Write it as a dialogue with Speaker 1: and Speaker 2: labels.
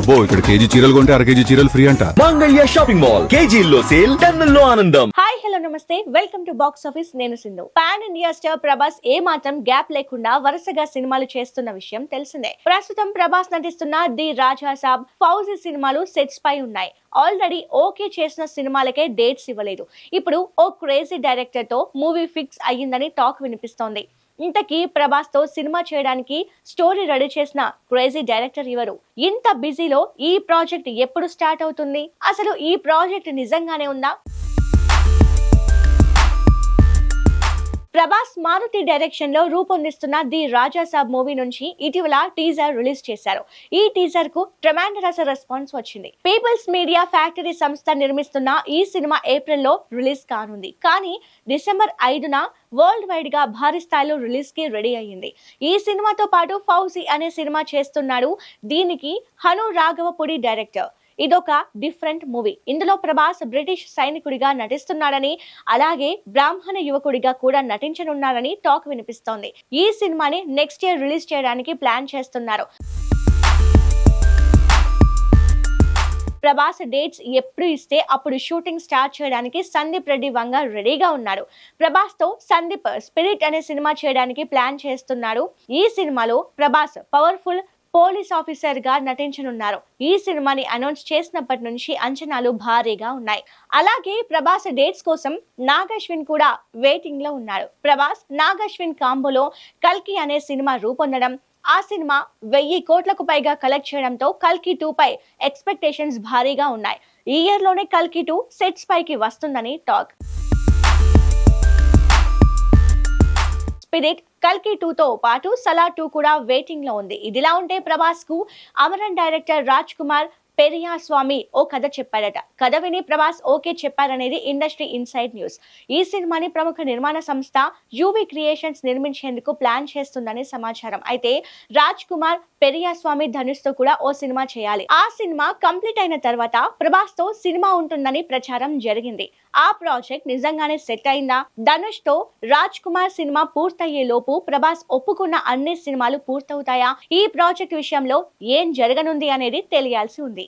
Speaker 1: అబ్బో ఇక్కడ కేజీ చీరలు కొంటే అర కేజీ చీరలు ఫ్రీ అంట.
Speaker 2: Mangalya shopping mall. కేజీల్లో సేల్ టన్నుల్లో ఆనందం.
Speaker 3: హాయ్ హలో నమస్తే. Welcome to box office. నేను Sindhu. Pan India star Prabhas ఏ మాత్రం గ్యాప్ లేకుండా వరుసగా సినిమాలు చేస్తున్న విషయం తెలిసిందే. ప్రస్తుతం ప్రభాస్ నటిస్తున్న ది రాజా సాబ్ ఫౌజీ సినిమాలు సెట్స్ పై ఉన్నాయి. ఆల్రెడీ ఓకే చేసిన సినిమాలకే డేట్స్ ఇవ్వలేదు. ఇప్పుడు ఓ క్రేజీ డైరెక్టర్తో మూవీ ఫిక్స్ అయ్యిందని టాక్ వినిపిస్తోంది. ఇంతకీ ప్రభాస్తో సినిమా చేయడానికి స్టోరీ రెడీ చేసిన క్రేజీ డైరెక్టర్ ఎవరు? ఇంత బిజీలో ఈ ప్రాజెక్ట్ ఎప్పుడు స్టార్ట్ అవుతుంది? అసలు ఈ ప్రాజెక్ట్ నిజంగానే ఉందా? ప్రభాస్ మారుతి డైరెక్షన్లో రూపొందిస్తున్న ది రాజాసాబ్ మూవీ నుంచి ఇటీవల టీజర్ రిలీజ్ చేశారు. ఈ టీజర్కు ట్రమాండరస్ రెస్పాన్స్ వచ్చింది. పీపుల్స్ మీడియా ఫ్యాక్టరీ సంస్థ నిర్మిస్తున్న ఈ సినిమా ఏప్రిల్లో రిలీజ్ కానుంది. కానీ డిసెంబర్ ఐదున వరల్డ్ వైడ్గా భారీ స్థాయిలో రిలీజ్కి రెడీ అయ్యింది. ఈ సినిమాతో పాటు ఫౌజీ అనే సినిమా చేస్తున్నాడు దీనికి హను రాఘవపుడి డైరెక్టర్ ఇదొక డిఫరెంట్ మూవీ. ఇందులో ప్రభాస్ బ్రిటిష్ సైనికుడిగా నటిస్తున్నాడని అలాగే బ్రాహ్మణ యువకుడిగా కూడా నటించనున్నారని టాక్ వినిపిస్తోంది. ఈ సినిమాని నెక్స్ట్ ఇయర్ రిలీజ్ చేయడానికి ప్లాన్ చేస్తున్నారు. ప్రభాస్ డేట్స్ ఎప్పుడు ఇస్తే అప్పుడు షూటింగ్ స్టార్ట్ చేయడానికి సందీప్ రెడ్డి వంగ రెడీగా ఉన్నారు. ప్రభాస్తో సందీప్ స్పిరిట్ అనే సినిమా చేయడానికి ప్లాన్ చేస్తున్నారు. ఈ సినిమాలో ప్రభాస్ పవర్ఫుల్ పోలీస్ ఆఫీసర్గా నటించనున్నారు. ఈ సినిమాని అనౌన్స్ చేసినప్పటి నుంచి అంచనాలు భారీగా ఉన్నాయి. అలాగే ప్రభాస్ డేట్స్ కోసం నాగశ్విన్ కూడా వెయిటింగ్లో ఉన్నాడు. ప్రభాస్ నాగశ్విన్ కాంబోలో కల్కి అనే సినిమా రూపొందడం ఆ సినిమా వెయ్యి కోట్లకు పైగా కలెక్ట్ చేయడంతో కల్కి టూ పై ఎక్స్పెక్టేషన్స్ భారీగా ఉన్నాయి. ఈ ఇయర్లోనే కల్కి టూ సెట్స్ పైకి వస్తుందని టాక్ స్పిరిట్ కల్కి టూ తో పాటు సలా టూ కూడా వెయిటింగ్లో ఉంది. ఇదిలా ఉంటే ప్రభాస్కు అమరన్ డైరెక్టర్ రాజ్ కుమార్ పెరియా స్వామి ఓ కథ చెప్పాడట. కథ విని ప్రభాస్ ఓకే చెప్పారనేది ఇండస్ట్రీ ఇన్సైడ్ న్యూస్. ఈ సినిమాని ప్రముఖ నిర్మాణ సంస్థ యూవి క్రియేషన్స్ నిర్మించేందుకు ప్లాన్ చేస్తుందని సమాచారం. అయితే రాజ్ కుమార్ పెరియా స్వామి ధనుష్తో కూడా ఓ సినిమా చేయాలి. ఆ సినిమా కంప్లీట్ అయిన తర్వాత ప్రభాస్తో సినిమా ఉంటుందని ప్రచారం జరిగింది. ఆ ప్రాజెక్ట్ నిజంగానే సెట్ అయిందా? ధనుష్తో రాజ్ కుమార్ సినిమా పూర్తయ్యే లోపు ప్రభాస్ ఒప్పుకున్న అన్ని సినిమాలు పూర్తవుతాయా? ఈ ప్రాజెక్ట్ విషయంలో ఏం జరగనుంది అనేది తెలియాల్సి ఉంది.